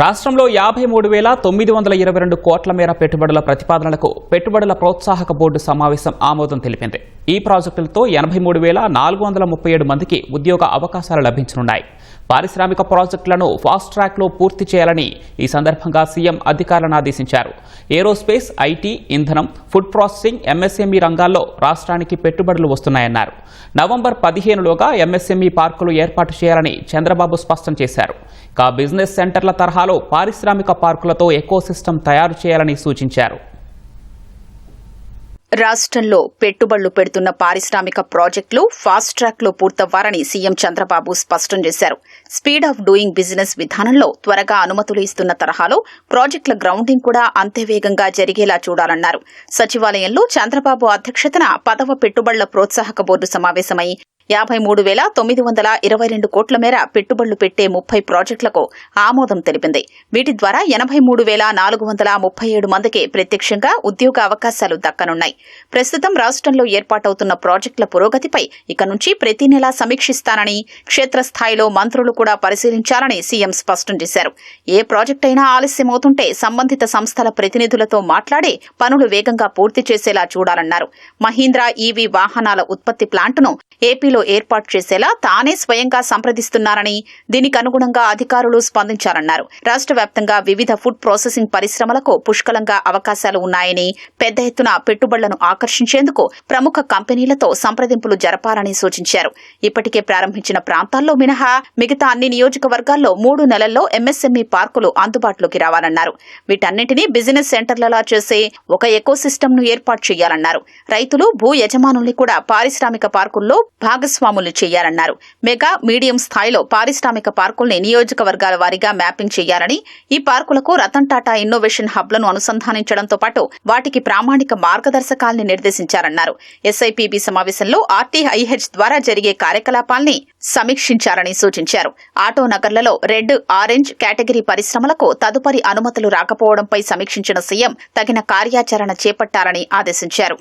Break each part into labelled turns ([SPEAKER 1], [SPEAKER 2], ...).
[SPEAKER 1] రాష్ట్రంలో యాభై మూడు వేల తొమ్మిది వందల ఇరవై రెండు కోట్ల మేర పెట్టుబడుల ప్రతిపాదనలకు పెట్టుబడుల ప్రోత్సాహక బోర్డు సమావేశం ఆమోదం తెలిపింది. ఈ ప్రాజెక్టులతో ఎనభై మూడు వేల నాలుగు వందల ముప్పై ఏడు మందికి ఉద్యోగ అవకాశాలు లభించనున్నాయి. పారిశ్రామిక ప్రాజెక్టులను ఫాస్ట్ ట్రాక్లో పూర్తి చేయాలని ఈ సందర్భంగా సీఎం అధికారులను ఆదేశించారు. ఏరోస్పేస్ ఐటీ ఇంధనం ఫుడ్ ప్రాసెసింగ్ ఎంఎస్ఎంఈ రంగాల్లో రాష్ట్రానికి పెట్టుబడులు వస్తున్నాయన్నారు. నవంబర్ పదిహేనులోగా ఎంఎస్ఎంఈ పార్కులు ఏర్పాటు చేయాలని చంద్రబాబు స్పష్టం చేశారు. ఇక బిజినెస్ సెంటర్ల తరహాలో పారిశ్రామిక పార్కులతో ఎకోసిస్టమ్ తయారు చేయాలని సూచించారు.
[SPEAKER 2] రాష్ట్రంలో పెట్టుబడులు పెడుతున్న పారిశ్రామిక ప్రాజెక్టులు ఫాస్ట్ ట్రాక్లో పూర్తవ్వాలని సీఎం చంద్రబాబు స్పష్టం చేశారు. స్పీడ్ ఆఫ్ డూయింగ్ బిజినెస్ విధానంలో త్వరగా అనుమతులు ఇస్తున్న తరహాలో ప్రాజెక్టుల గ్రౌండింగ్ కూడా అంతే వేగంగా జరిగేలా చూడాలన్నారు. సచివాలయంలో చంద్రబాబు అధ్యక్షతన పదవ పెట్టుబడుల ప్రోత్సాహక బోర్డు సమావేశమై యాభై మూడు వేల తొమ్మిది వందల ఇరవై రెండు కోట్ల మేర పెట్టుబడులు పెట్టే ముప్పై ప్రాజెక్టులకు ఆమోదం తెలిపింది. వీటి ద్వారా ఎనభై మూడు వేల నాలుగు వందల ముప్పై ఏడు మందికి ప్రత్యక్షంగా ఉద్యోగ అవకాశాలు దక్కనున్నాయి. ప్రస్తుతం రాష్ట్రంలో ఏర్పాటవుతున్న ప్రాజెక్టుల పురోగతిపై ఇక నుంచి ప్రతి నెలా సమీక్షిస్తానని క్షేత్రస్థాయిలో మంత్రులు కూడా పరిశీలించాలని సీఎం స్పష్టం చేశారు. ఏ ప్రాజెక్ట్ అయినా ఆలస్యమవుతుంటే సంబంధిత సంస్థల ప్రతినిధులతో మాట్లాడి పనులు వేగంగా పూర్తి చేసేలా చూడాలన్నారు. మహీంద్రా ఈవీ వాహనాల ఉత్పత్తి ప్లాంటును ఏపీలో ఏర్పాటు చేసేలా తానే స్వయంగా సంప్రదిస్తున్నారని దీనికి అనుగుణంగా అధికారులు స్పందించారన్నారు. రాష్ట్ర వ్యాప్తంగా వివిధ ఫుడ్ ప్రాసెసింగ్ పరిశ్రమలకు పుష్కలంగా అవకాశాలు ఉన్నాయని పెద్ద ఎత్తున పెట్టుబడులను ఆకర్షించేందుకు ప్రముఖ కంపెనీలతో సంప్రదింపులు జరపాలని సూచించారు. ఇప్పటికే ప్రారంభించిన ప్రాంతాల్లో మినహా మిగతా అన్ని నియోజకవర్గాల్లో మూడు నెలల్లో ఎంఎస్ఎంఈ పార్కులు అందుబాటులోకి రావాలన్నారు. వీటన్నింటినీ బిజినెస్ సెంటర్లలా చేసే ఒక ఎకోసిస్టమ్ను ఏర్పాటు చేయాలన్నారు. రైతులు భూ యజమానుల్ని కూడా పారిశ్రామిక పార్కుల్లో భాగస్వాములు చేయాలన్నారు. మెగా మీడియం స్థాయిలో పారిశ్రామిక పార్కుల్ని నియోజకవర్గాల వారీగా మ్యాపింగ్ చేయాలని ఈ పార్కులకు రతన్ టాటా ఇన్నోవేషన్ హబ్లను అనుసంధానించడంతో పాటు వాటికి ప్రామాణిక మార్గదర్శకాల్ని నిర్దేశించారన్నారు. ఎస్ఐపిబి సమావేశంలో ఆర్టీఐహెచ్ ద్వారా జరిగే కార్యకలాపాల్ని సమీక్షించాలని సూచించారు. ఆటో నగర్లలో రెడ్ ఆరెంజ్ కేటగిరీ పరిశ్రమలకు తదుపరి అనుమతులు రాకపోవడంపై సమీక్షించిన సీఎం తగిన కార్యాచరణ చేపట్టాలని ఆదేశించారు.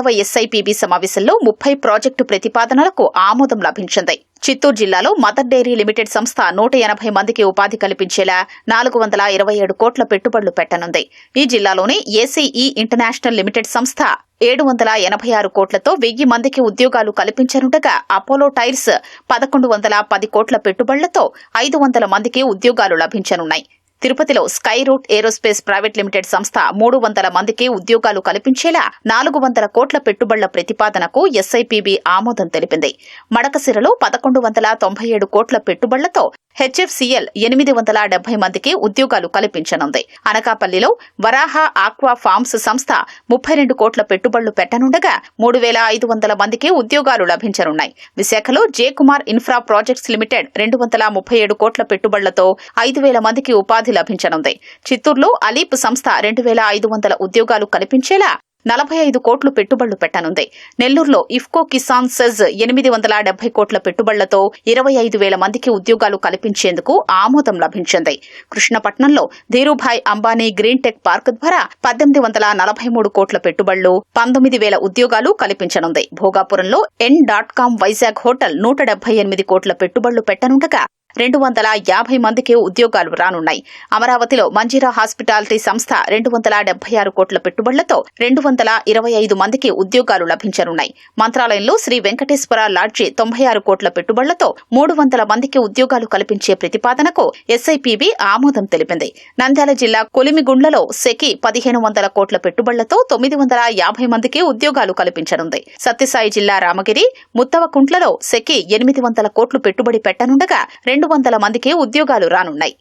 [SPEAKER 2] పదవ ఎస్ఐపిబి సమావేశంలో ముప్పై ప్రాజెక్టు ప్రతిపాదనలకు ఆమోదం లభించింది. చిత్తూరు జిల్లాలో మదర్ డైరీ లిమిటెడ్ సంస్థ నూట ఎనభై మందికి ఉపాధి కల్పించేలా నాలుగు వందల ఇరవై ఏడు కోట్ల పెట్టుబడులు పెట్టనుంది. ఈ జిల్లాలోని ఏసీఈ ఇంటర్నేషనల్ లిమిటెడ్ సంస్థ ఏడు వందల ఎనభై ఆరు కోట్లతో వెయ్యి మందికి ఉద్యోగాలు కల్పించనుండగా అపోలో టైర్స్ పదకొండు వందల పది కోట్ల పెట్టుబడులతో ఐదు వందల మందికి ఉద్యోగాలు లభించనున్నాయి. తిరుపతిలో sky route aerospace private limited సంస్థ మూడు వందల మందికి ఉద్యోగాలు కల్పించేలా నాలుగు వందల కోట్ల పెట్టుబడుల ప్రతిపాదనకు ఎస్ఐపిబి ఆమోదం తెలిపింది. మడకసిరలో పదకొండు వందల తొంభై ఏడు కోట్ల పెట్టుబడులతో హెచ్ఎఫ్సిఎల్ ఎనిమిది వందల డెబ్బై మందికి ఉద్యోగాలు కల్పించనుంది. అనకాపల్లిలో వరాహ ఆక్వా ఫార్మ్స్ సంస్థ ముప్పై రెండు కోట్ల పెట్టుబడులు పెట్టనుండగా మూడు వేల ఐదు వందల మందికి ఉద్యోగాలు లభించనున్నాయి. విశాఖలో J Kumar infra projects limited రెండు వందల ముప్పై ఏడు కోట్ల పెట్టుబడులతో ఐదు వేల మందికి ఉపాధి లభించనుంది. చిత్తూరులో అలీప్ సంస్థ రెండు వేల ఐదు వందల ఉద్యోగాలు కల్పించేలా నలభై ఐదు కోట్లు పెట్టుబడులు పెట్టనుంది. నెల్లూరులో ఇఫ్కో కిసాన్ సెజ్ ఎనిమిది వందల డెబ్బై కోట్ల పెట్టుబడులతో ఇరవై ఐదు వేల మందికి ఉద్యోగాలు కల్పించేందుకు ఆమోదం లభించింది. కృష్ణపట్నంలో Dhirubhai Ambani green tech park ద్వారా పద్దెనిమిది వందల నలభై మూడు కోట్ల పెట్టుబడులు పంతొమ్మిది వేల ఉద్యోగాలు కల్పించనుంది. భోగాపురంలో N dot com Vizag hotel నూట డెబ్బై ఎనిమిది కోట్ల పెట్టుబడులు పెట్టనుండగా రెండు వందల యాభై మందికి ఉద్యోగాలు రానున్నాయి. అమరావతిలో మంజీరా హాస్పిటాలిటీ సంస్థ రెండు వందల డెబ్బై ఆరు కోట్ల పెట్టుబడులతో రెండు వందల ఇరవై ఐదు మందికి ఉద్యోగాలు లభించనున్నాయి. మంత్రాలయంలో శ్రీ వెంకటేశ్వర లాడ్జి తొంభై ఆరు కోట్ల పెట్టుబడులతో మూడు వందల మందికి ఉద్యోగాలు కల్పించే ప్రతిపాదనకు ఎస్ఐపిబి ఆమోదం తెలిపింది. నంద్యాల జిల్లా కొలిమిగుండ్లలో సెకి పదిహేను వందల కోట్ల పెట్టుబడులతో తొమ్మిది వందల యాభై మందికి ఉద్యోగాలు కల్పించనుంది. సత్యసాయి జిల్లా రామగిరి ముత్తవకుంట్లలో సెకి ఎనిమిది వందల కోట్లు పెట్టుబడి పెట్టనుండగా రెండు వందల మందికి ఉద్యోగాలు రానున్నాయి.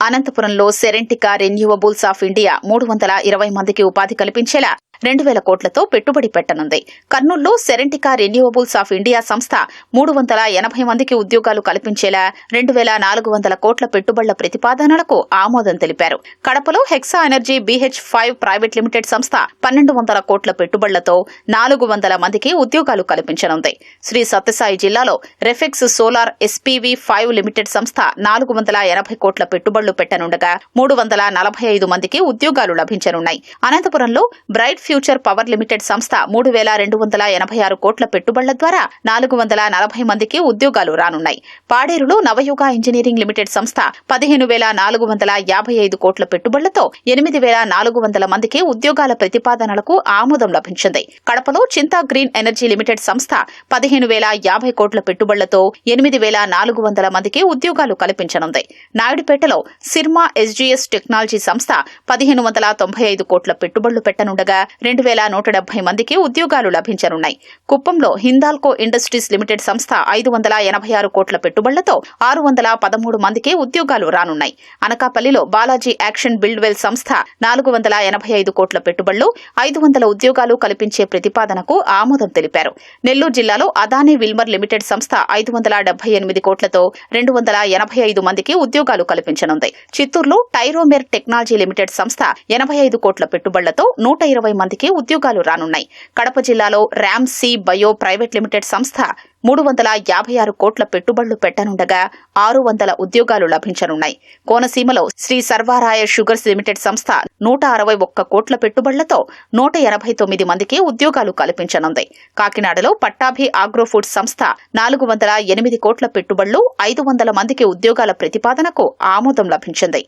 [SPEAKER 2] అనంతపురంలో సెరెంటికా రెన్యూవబుల్స్ ఆఫ్ ఇండియా మూడు వందల ఇరవై మందికి ఉపాధి కల్పించేలా రెండు వేల కోట్లతో పెట్టుబడి పెట్టనుంది. కర్నూలులో సెరెంటికా రెన్యూవబుల్స్ ఆఫ్ ఇండియా సంస్థ మూడు వందల ఎనభై మందికి ఉద్యోగాలు కల్పించేలా రెండు వేల నాలుగు వందల కోట్ల పెట్టుబడుల ప్రతిపాదనలకు ఆమోదం తెలిపారు. కడపలో Hexa energy BH five private limited సంస్థ పన్నెండు వందల కోట్ల పెట్టుబడులతో నాలుగు వందల మందికి ఉద్యోగాలు కల్పించనుంది. Shri Sathya Sai Refex solar SPV five limited సంస్థ నాలుగు వందల ఎనభై కోట్ల పెట్టుబడులు పెట్టనుండగా మూడు వందల నలభై ఐదు మందికి ఉద్యోగాలు లభించనున్నాయి. అనంతపురంలో బ్రైట్ ఫ్యూచర్ పవర్ లిమిటెడ్ సంస్థ మూడు వేల రెండు వందల ఎనభై ఆరు కోట్ల పెట్టుబడుల ద్వారా నాలుగు వందల నలభై మందికి ఉద్యోగాలు రానున్నాయి. పాడేరులో నవయుగ ఇంజనీరింగ్ లిమిటెడ్ సంస్థ పదిహేను వేల నాలుగు వందల యాభై ఐదు కోట్ల పెట్టుబడులతో ఎనిమిది వేల నాలుగు వందల మందికి ఉద్యోగాల ప్రతిపాదనలకు ఆమోదం లభించింది. కడపలో చింతా గ్రీన్ ఎనర్జీ లిమిటెడ్ సంస్థ పదిహేను వేల యాభై కోట్ల పెట్టుబడులతో ఎనిమిది వేల నాలుగు వందల మందికి ఉద్యోగాలు కల్పించనుంది. నాయుడుపేటలో సిర్మా ఎస్జీఎస్ టెక్నాలజీ సంస్థ పదిహేను వందల తొంభై ఐదు కోట్ల పెట్టుబడులు పెట్టనుండగా రెండు వేల నూట డెబ్బై మందికి ఉద్యోగాలు లభించనున్నాయి. కుప్పంలో హిందాల్కో ఇండస్ట్రీస్ లిమిటెడ్ సంస్థ ఐదు వందల ఎనభై ఆరు కోట్ల పెట్టుబడులతో ఆరు వందల పదమూడు మందికి ఉద్యోగాలు రానున్నాయి. అనకాపల్లిలో బాలాజీ యాక్షన్ బిల్డ్వెల్ సంస్థ నాలుగు వందల ఎనభై ఐదు కోట్ల పెట్టుబడులు ఐదు వందల ఉద్యోగాలు కల్పించే ప్రతిపాదనకు ఆమోదం తెలిపారు. నెల్లూరు జిల్లాలో అదానీ విల్మర్ లిమిటెడ్ సంస్థ ఐదు వందల డెబ్బై ఎనిమిది కోట్లతో రెండు వందల ఎనభై ఐదు మందికి ఉద్యోగాలు కల్పించనుంది. చిత్తూరులో టైరోమెర్ టెక్నాలజీ లిమిటెడ్ సంస్థ ఎనభై ఐదు కోట్ల పెట్టుబడులతో నూట ఇరవై మందికి ఉద్యోగాలు రానున్నాయి. కడప జిల్లాలో ర్యామ్సీ బయో ప్రైవేట్ లిమిటెడ్ సంస్థ మూడు వందల యాభై ఆరు కోట్ల పెట్టుబడులు పెట్టనుండగా ఆరు వందల ఉద్యోగాలు లభించనున్నాయి. కోనసీమలో శ్రీ సర్వారాయ షుగర్స్ లిమిటెడ్ సంస్థ నూట అరవై ఒక్క కోట్ల పెట్టుబడులతో నూట ఎనభై తొమ్మిది మందికి ఉద్యోగాలు కల్పించనుంది. కాకినాడలో పట్టాభి ఆగ్రోఫుడ్ సంస్థ నాలుగు వందల ఎనిమిది కోట్ల పెట్టుబడులు ఐదు వందల మందికి ఉద్యోగాల ప్రతిపాదనకు ఆమోదం లభించింది.